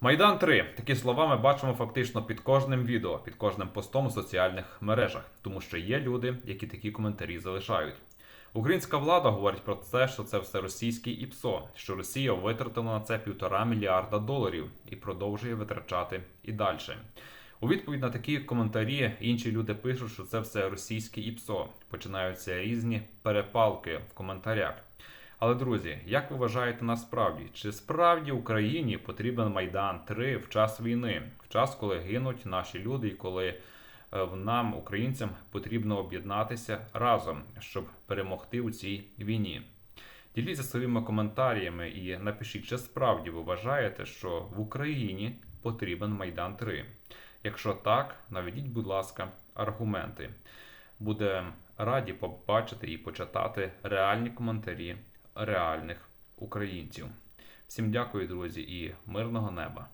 Майдан 3. Такі слова ми бачимо фактично під кожним відео, під кожним постом у соціальних мережах, тому що є люди, які такі коментарі залишають. Українська влада говорить про те, що це все російський ІПСО, що Росія витратила на це півтора мільярда доларів і продовжує витрачати і далі. У відповідь на такі коментарі інші люди пишуть, що це все російське ІПСО. Починаються різні перепалки в коментарях. Але друзі, як ви вважаєте насправді, чи справді Україні потрібен Майдан 3 в час війни, в час, коли гинуть наші люди, і коли е, нам, українцям, потрібно об'єднатися разом, щоб перемогти у цій війні? Діліться своїми коментарями і напишіть, чи справді ви вважаєте, що в Україні потрібен Майдан 3? Якщо так, наведіть, будь ласка, аргументи. Будемо раді побачити і почитати реальні коментарі реальних українців. Всім дякую, друзі, і мирного неба!